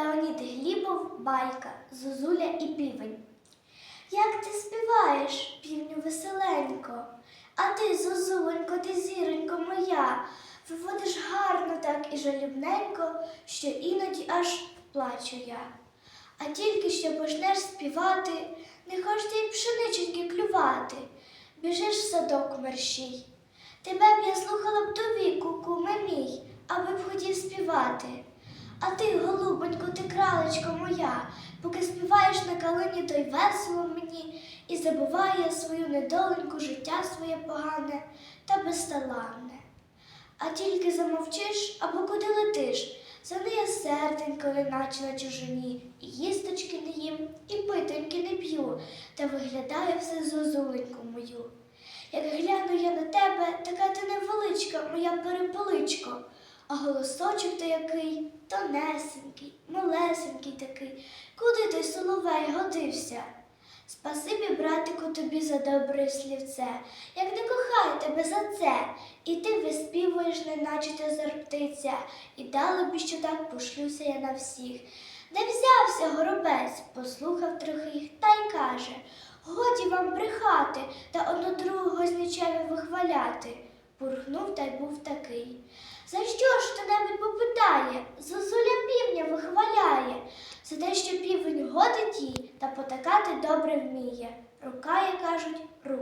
Леонід Глібов, байка, Зозуля і півень. Як ти співаєш, півню веселенько, а ти, Зозуленько, ти зіронько моя, виводиш гарно так і жалібненько, що іноді аж плачу я. А тільки що почнеш співати, не хочеш ти й пшениченьки клювати, біжиш в садок мерщій. Тебе б я слухала б до віку, куме мій, аби б хотів співати. А ти, голубонько, ти кралечко моя, поки співаєш на калині, то й весело мені, і забуває свою недоленьку, життя своє погане та безталанне. А тільки замовчиш або куди летиш, заниє серденько, неначе на чужині, і їсточки не їм, і питоньки не п'ю, та виглядає все зозуленьку мою. Як гляну я на тебе, така ти невеличка, моя перепеличко, а голосочок то який тонесенький, малесенький такий, куди той соловей годився? Спасибі, братику, тобі за добре слівце, як не кохаю тебе за це, і ти виспівуєш, неначе ти зарптиця, і дали б, що так пошлюся я на всіх. Де взявся горобець, послухав трохи їх та й каже Годі вам брехати та одно другого з нічеві вихваляти. Пурхнув та й був такий. За що ж хто небудь попитає? Зозуля півня вихваляє, за те, що півень годить їй та потакати добре вміє. Рука, як кажуть, миє.